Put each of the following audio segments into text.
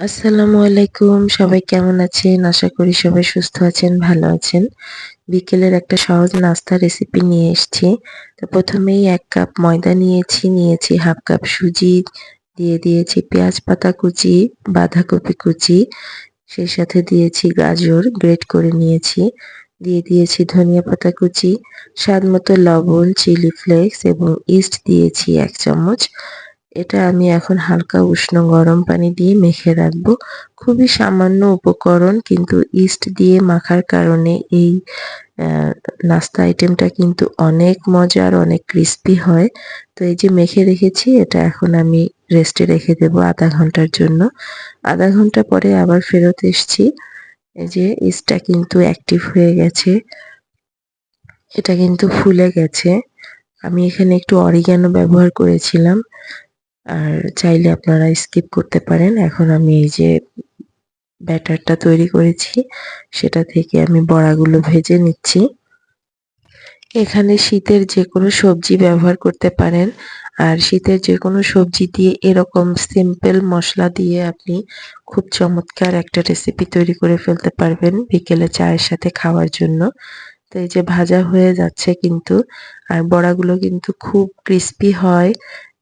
আসসালামু আলাইকুম, সবাই কেমন আছেন? আশা করি সবাই সুস্থ আছেন, ভালো আছেন। বিকেলের একটা সহজ নাস্তা রেসিপি নিয়ে এসেছি। তো প্রথমেই এক কাপ ময়দা নিয়েছি নিয়েছি হাফ কাপ সুজি, দিয়ে দিয়েছি পেঁয়াজ পাতা কুচি, বাঁধাকপি কুচি, সেই সাথে দিয়েছি গাজর, গ্রেট করে নিয়েছি। দিয়ে দিয়েছি ধনিয়া পাতা কুচি স্বাদ মতো লবণ, চিলি ফ্লেক্স এবং ইস্ট দিয়েছি এক চামচ। এটা আমি এখন হালকা উষ্ণ গরম পানি দিয়ে মেখে রাখব। খুবই সামান্য উপকরণ, কিন্তু ইস্ট দিয়ে মাখার কারণে এই নাস্তা আইটেমটা কিন্তু অনেক মজার অনেক ক্রিস্পি হয়। তো এই যে মেখে রেখেছি, এটা এখন আমি রেস্টে রেখে দেব আধা ঘণ্টার জন্য। আধা ঘণ্টা পরে আবার ফেরত এসছি। এই যে ইস্টটা কিন্তু অ্যাক্টিভ হয়ে গেছে। এটা কিন্তু ফুলে গেছে। আমি এখানে একটু অরিগ্যানো ব্যবহার করেছিলাম। আর চাইলে আপনারা স্কিপ করতে পারেন। এখন আমি এই যে ব্যাটারটা তৈরি করেছি, সেটা থেকে আমি বড়াগুলো ভেজে নিচ্ছি। এখানে শীতের যে কোনো সবজি ব্যবহার করতে পারেন। আর শীতের যে কোনো সবজি দিয়ে এরকম সিম্পল মশলা দিয়ে আপনি খুব চমৎকার একটা রেসিপি তৈরি করে ফেলতে পারবেন বিকেলে চায়ের সাথে খাওয়ার জন্য। তো এই যে ভাজা হয়ে যাচ্ছে কিন্তু, আর বড়াগুলো কিন্তু খুব ক্রিস্পি হয়।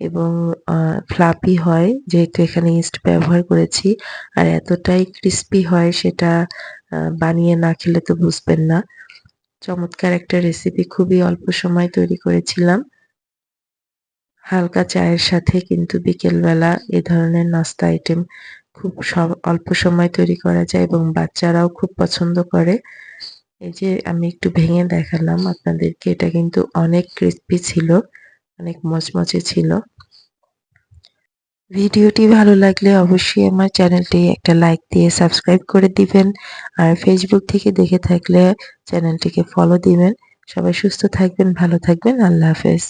এবং ফ্লাপি হয়, যেহেতু এখানে ইস্ট ব্যবহার করেছি। আর এতটাই ক্রিস্পি হয় সেটা বানিয়ে না খেলে তো বুঝবেন না। চমৎকার একটা রেসিপি খুবই অল্প সময় তৈরি করেছিলাম। হালকা চায়ের সাথে কিন্তু বিকেলবেলা এ ধরনের নাস্তা আইটেম খুব অল্প সময় তৈরি করা যায় এবং বাচ্চারাও খুব পছন্দ করে। এই যে আমি একটু ভেঙে দেখালাম, আপনাদেরকে এটা কিন্তু অনেক ক্রিস্পি ছিল। অনেক মচমচে ছিল। ভিডিওটি ভালো লাগলে অবশ্যই আমার চ্যানেলটি একটা লাইক দিয়ে সাবস্ক্রাইব করে দিবেন। আর ফেসবুক থেকে দেখে থাকলে চ্যানেলটিকে ফলো দিবেন। সবাই সুস্থ থাকবেন, ভালো থাকবেন। আল্লাহ হাফেজ।